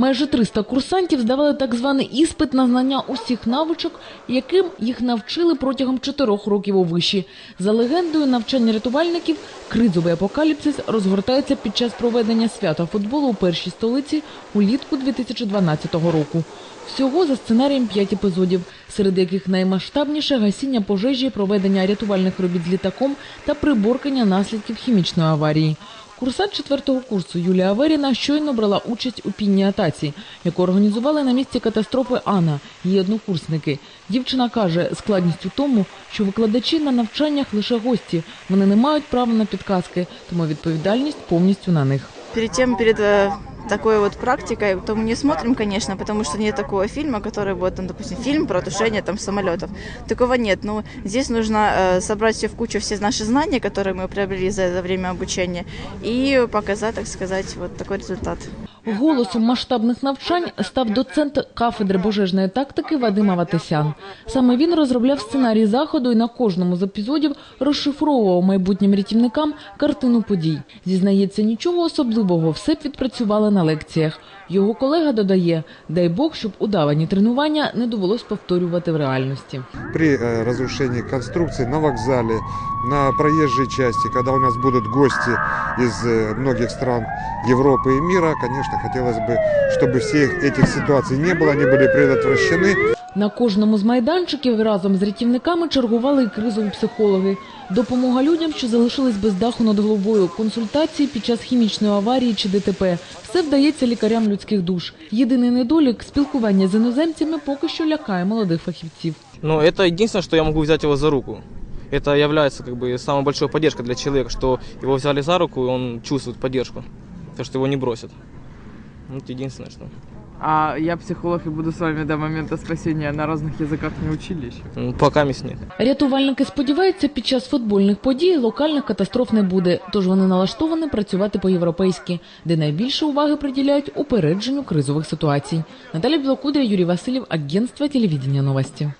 Майже 300 курсантів здавали так званий іспит на знання усіх навичок, яким їх навчили протягом чотирьох років у виші. За легендою, навчання рятувальників кризовий апокаліпсис розгортається під час проведення свята футболу у першій столиці улітку 2012 року. Всього за сценарієм п'ять епізодів, серед яких наймасштабніше гасіння пожежі, проведення рятувальних робіт з літаком та приборкання наслідків хімічної аварії. Курсант четвертого курсу Юлія Аверіна щойно брала участь у пінній атаці, яку організували на місці катастрофи Анна, її однокурсники. Дівчина каже, складність у тому, що викладачі на навчаннях лише гості. Вони не мають права на підказки, тому відповідальність повністю на них. Перед тим, перед э, такой вот практикой, то мы не смотрим, конечно, потому что нет такого фильма, который вот, там, допустим, фильм про тушение там самолетов. Такого нет. Но здесь нужно э, собрать все в кучу, все наши знания, которые мы приобрели за, за время обучения, и показать, так сказать, вот такой результат. Голосом масштабних навчань став доцент кафедри пожежної тактики Вадим Аватисян. Саме він розробляв сценарій заходу і на кожному з епізодів розшифровував майбутнім рятівникам картину подій. Зізнається, нічого особливого, все відпрацювали на лекціях. Його колега додає, дай Бог, щоб удавані тренування не довелось повторювати в реальності. при э, разрушении конструкции на вокзале, на проезжей части, когда у нас будут гости из э, многих стран Европы и мира, конечно, хотелось бы, чтобы всех этих ситуаций не было, они были предотвращены. На кожному з майданчиків разом з рятівниками чергували і кризові психологи. Допомога людям, що залишились без даху над головою, консультації під час хімічної аварії чи ДТП. Все вдається лікарям людських душ. Єдиний недолік спілкування з іноземцями поки що лякає молодих фахівців. Но это единственное, что я могу взять его за руку. Это является как бы самой большой поддержкой для человека, что его взяли за руку, и он чувствует поддержку, то, что его не бросят. Ну, Это единственное, что. А я психолог и буду с вами до момента спасения на разных языках не учили еще. Ну, Пока. Рятувальники сподіваються, під час футбольних подій локальних катастроф не буде, тож вони налаштовані працювати по-європейськи, де найбільше уваги приділяють упередженню кризових ситуацій. Наталя Білокудря, Юрій Васильєв, агентство телевідення новості.